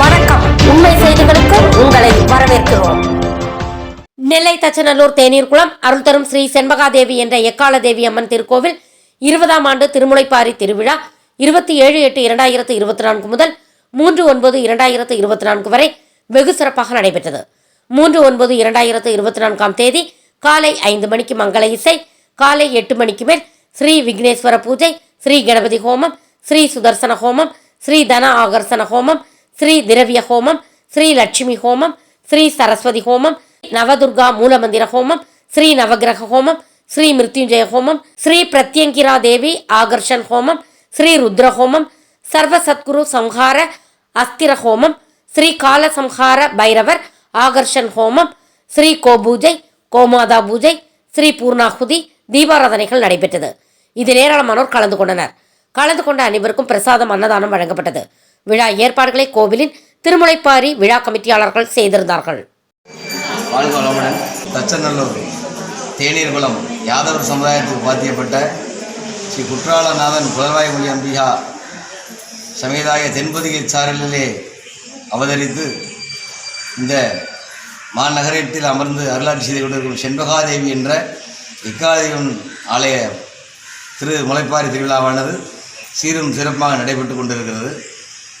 வணக்கம். உண்மை செய்திகளுக்கு உங்களை வரவேற்கிறோம். நெல்லை தச்சநல்லூர் தேநீர்குளம் அருள் தரும் ஸ்ரீ செண்பகாதேவி என்ற எக்கால தேவி அம்மன் திருக்கோவில் இருபதாம் ஆண்டு திருமுலைப்பாரி திருவிழா இருபத்தி ஏழு எட்டு இரண்டாயிரத்து இருபத்தி நான்கு முதல் மூன்று ஒன்பது இரண்டாயிரத்து இருபத்தி நான்கு வரை வெகு சிறப்பாக நடைபெற்றது. மூன்று ஒன்பது இரண்டாயிரத்து இருபத்தி நான்காம் தேதி காலை ஐந்து மணிக்கு மங்கள இசை காலை எட்டு மணிக்கு மேல் ஸ்ரீ விக்னேஸ்வர பூஜை ஸ்ரீ கணபதி ஹோமம் ஸ்ரீ சுதர்சன ஹோமம் ஸ்ரீ தன ஆகர்ஷண ஹோமம் ஸ்ரீ திரவிய ஹோமம் ஸ்ரீ லட்சுமி ஹோமம் ஸ்ரீ சரஸ்வதி ஹோமம் நவதுர்கா மூலமந்திர ஹோமம் ஸ்ரீ நவகிரக ஹோமம் ஸ்ரீ மிருத்யுஞ்சய ஹோமம் ஸ்ரீ பிரத்யங்கிரா தேவி ஆகர்ஷன் ஹோமம் ஸ்ரீ ருத்ர ஹோமம் சர்வ சத்குரு சம்ஹார அஸ்திர ஹோமம் ஸ்ரீ கால சம்ஹார பைரவர் ஆகர்ஷன் ஹோமம் ஸ்ரீ கோபூஜை கோமாதா பூஜை ஸ்ரீ பூர்ணாகுதி தீபாராதனைகள் நடைபெற்றது இதில் ஏராளமானோர் கலந்து கொண்டனர் கலந்து கொண்ட அனைவருக்கும் பிரசாதம் அன்னதானம் வழங்கப்பட்டது. விழா ஏற்பாடுகளை கோவிலின் திருமுலைப்பாரி விழா கமிட்டியாளர்கள் செய்திருந்தார்கள். வாழ்க வளமுடன் தச்சநல்லூர் தேநீர்குளம் யாதவர் சமுதாயத்துக்கு பாத்தியப்பட்ட ஸ்ரீ குற்றாலநாதன் புலர்வாய்மொழி அம்பிகா சமேதாய தென்பொதிகை சாரலிலே அவதரித்து இந்த மாநகரத்தில் அமர்ந்து அருளாட்சி செய்து கொண்டிருக்கும் செண்பகாதேவி என்ற இக்காதேவன் ஆலய திரு முளைப்பாரி திருவிழாவானது சீரும் சிறப்பாக நடைபெற்று கொண்டிருக்கிறது.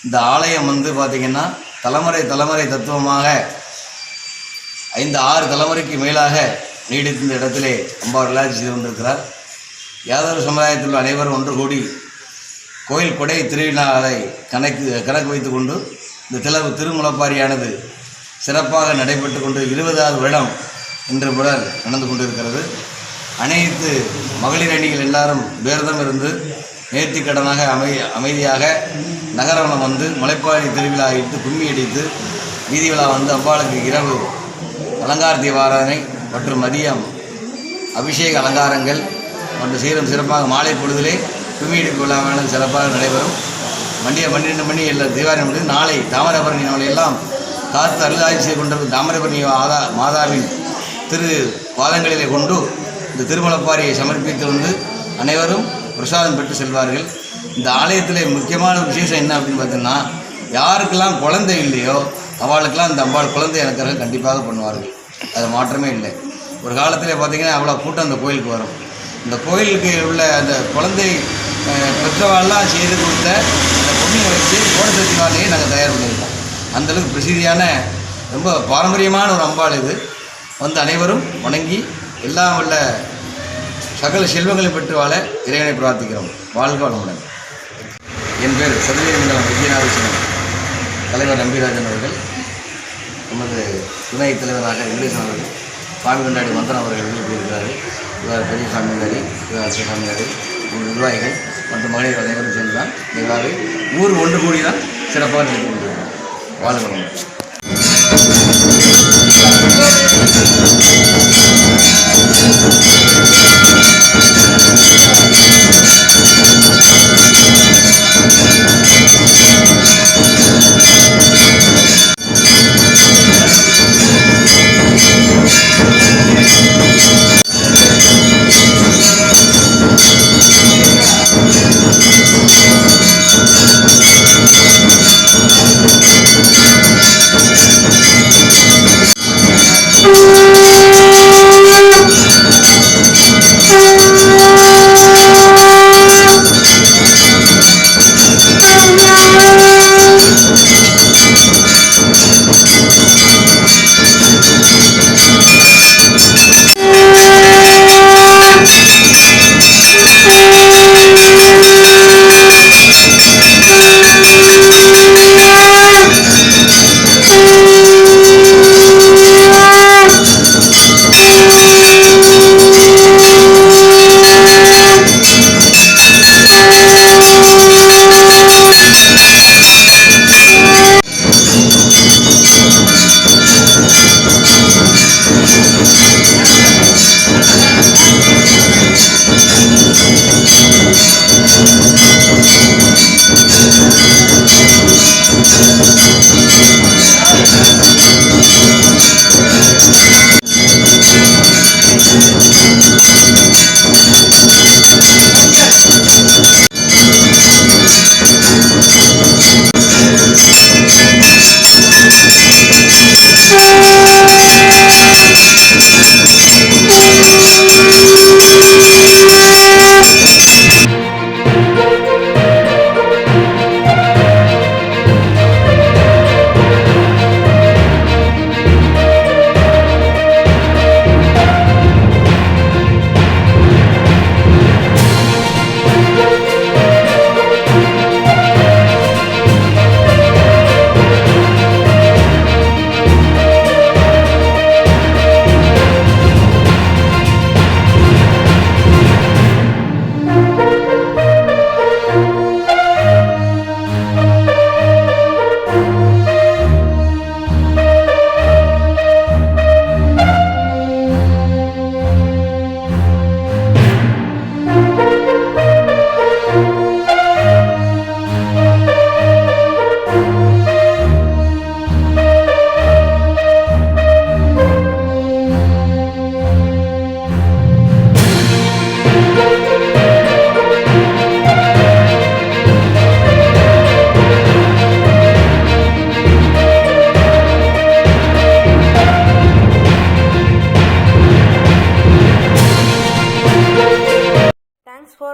இந்த ஆலயம் வந்து பார்த்திங்கன்னா தலைமுறை தலைமுறை தத்துவமாக ஐந்து ஆறு தலைமுறைக்கு மேலாக நீடித்த இந்த இடத்திலே அம்பாள் விளையாட்டு செய்து கொண்டிருக்கிறார். யாதவ சமுதாயத்தில் உள்ள அனைவரும் ஒன்று கூடி கோயில் கொடை திருவிழாவை கணக்கு கணக்கு வைத்துக்கொண்டு இந்த திலவு திருமுலப்பாரியானது சிறப்பாக நடைபெற்று கொண்டு இருபதாவது வருடம் இன்று முதல் நடந்து கொண்டிருக்கிறது. அனைத்து மகளிர் அணிகள் எல்லாரும் பேரதம் இருந்து நேர்த்திக்கடனாக அமை அமைதியாக நகரவனம் வந்து முளைப்பாரி திருவிழா இட்டு கும்மி அடித்து வீதி விழா வந்து அம்பாளுக்கு இரவு. அலங்கார தீபாராதனை மற்றும் மதியம் அபிஷேக அலங்காரங்கள் மற்றும் சீரம் சிறப்பாக மாலை பொழுதிலே கும்மியடிப்பு விழாவானது சிறப்பாக நடைபெறும். மண்டிய பன்னிரெண்டு மணி இல்லை தீபாவளி முடிந்து நாளை தாமிரபரணி நாளை எல்லாம் காத்து அருளாட்சி செய்து கொண்டிருக்கும் தாமிரபரணி ஆதா மாதாவின் திரு பாதங்களிலே கொண்டு இந்த திருமலப்பாரியை சமர்ப்பித்து வந்து அனைவரும் பிரசாதம் பெற்று செல்வார்கள். இந்த ஆலயத்தில் முக்கியமான விசேஷம் என்ன அப்படின்னு பார்த்தோம்னா யாருக்கெல்லாம் குழந்தை இல்லையோ அவளுக்கெல்லாம் இந்த அம்பாள் குழந்தை எனக்கு கண்டிப்பாக பண்ணுவார்கள். அது மாற்றமே இல்லை. ஒரு காலத்தில் பார்த்தீங்கன்னா அவ்வளோ கூட்டம் அந்த கோயிலுக்கு வரும். இந்த கோயிலுக்கு உள்ள அந்த குழந்தை பெற்றவாள்லாம் செய்து கொடுத்த அந்த பொண்ணியை வச்சு கோடசக்தி வாழையை நாங்கள் தயார் பண்ணியிருக்கோம். அந்தளவுக்கு பிரசித்தியான ரொம்ப பாரம்பரியமான ஒரு அம்பாள் இது. வந்து அனைவரும் வணங்கி எல்லாம் உள்ள சகல செல்வங்களை பெற்று வாழ இறைவனை பிரார்த்திக்கிறோம். வாழ்க வளமுடன். என் பேர் சதுரமங்கலம் விஜயநாதகிருஷ்ணன் தலைவர் நம்பிராஜன் அவர்கள் நமது துணை தலைவராக வெங்கடேசன் அவர்கள் சாமி கொண்டாடி மந்திரம் அவர்கள் எழுதியிருக்கிறார்கள் இவர் பெரிய சாமியாரி இவர் சாமியாரி நிர்வாகிகள் மற்றும் மகளிர் அனைவரும் சேர்ந்து தான் இந்த விழாவை ஊர் ஒன்று கூடி தான் சிறப்பாக நடத்தி கொண்டிருக்கிறோம் வாழ்க வளமுடன்.